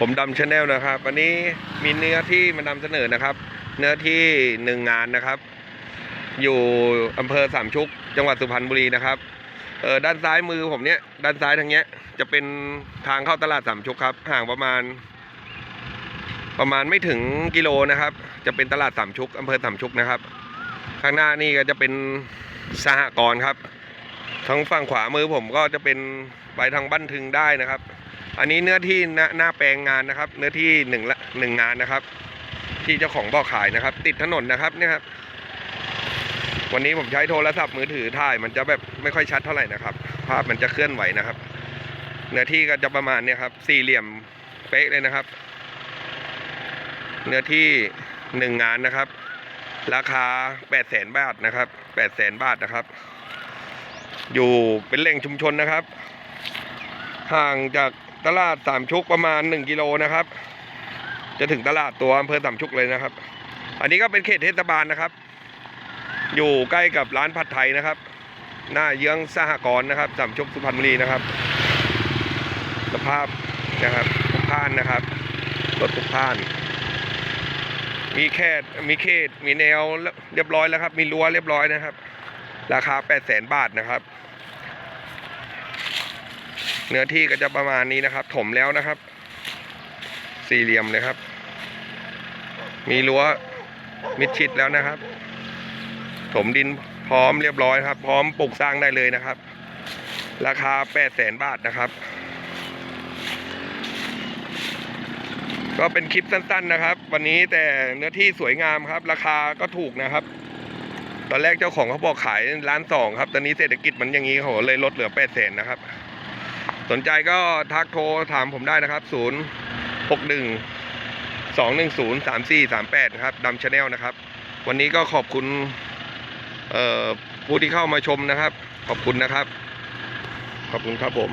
ผมดำชาแนลนะครับวันนี้มีเนื้อที่มานำเสนอนะครับ เนื้อที่หนึ่งงานนะครับ อยู่อำเภอสามชุก จังหวัดสุพรรณบุรีนะครับเออด้านซ้ายมือผมเนี้ยด้านซ้ายทางเนี้ย จะเป็นทางเข้าตลาดสามชุกครับ ห่างประมาณ ประมาณไม่ถึงกิโลนะครับ จะเป็นตลาดสามชุกอำเภอสามชุกนะครับ ข้างหน้านี่ก็จะเป็นสหกรณ์ครับทางฝั่งขวามือผมก็จะเป็นไปทางบ้านทึงได้นะครับ อันนี้เนื้อที่หน้านาแปลงงานนะครับ เนื้อที่หนึ่งละหนึ่งงานนะครับ ที่เจ้าของบ่อขายนะครับ ติดถนนนะครับเนี่ยครับวันนี้ผมใช้โทรศัพท์มือถือถ่าย มันจะแบบไม่ค่อยชัดเท่าไหร่นะครับ ภาพมันจะเคลื่อนไหวนะครับ เนื้อที่ก็จะประมาณเนี่ยครับ สี่เหลี่ยมเป๊ะเลยนะครับ เนื้อที่หนึ่งงานนะครับ ราคาแปดแสนบาทนะครับแปดแสนบาทนะครับ อยู่เป็นแหล่งชุมชนนะครับ ห่างจาก ตลาดสามชุกประมาณหนึ่งกิโลนะครับ จะถึงตลาดตัวอำเภอสามชุกเลยนะครับ อันนี้ก็เป็นเขตเทศบาลนะครับ อยู่ใกล้กับร้านผัดไทยนะครับ หน้าเยื้องสหกรณ์นะครับสามชุกสุพรรณบุรีนะครับ สภาพนะครับทุกท่านนะครับรถทุกท่าน มีแค่มีเขตมีแนวเรียบร้อยแล้วครับ มีรั้วเรียบร้อยนะครับ ราคาแปดแสนบาทนะครับ เนื้อที่ก็จะประมาณนี้นะครับ ถมแล้วนะครับ สี่เหลี่ยมเลยครับ มีรั้วมิดชิดแล้วนะครับ ถมดินพร้อมเรียบร้อยครับ พร้อมปลูกสร้างได้เลยนะครับ ราคาแปดแสนบาทนะครับ ก็เป็นคลิปสั้น ๆนะครับ วันนี้แต่เนื้อที่สวยงามครับ ราคาก็ถูกนะครับตอนแรกเจ้าของเขาบอกขายล้านสองครับ ตอนนี้เศรษฐกิจมันอย่างนี้เขาเลยลดเหลือแปดแสนนะครับ สนใจก็ทักโทรถามผมได้นะครับ 0 6 1 2 1 0 3 4 3 8นะครับดำชาแนลนะครับ วันนี้ก็ขอบคุณผู้ที่เข้ามาชมนะครับ ขอบคุณนะครับ ขอบคุณครับผม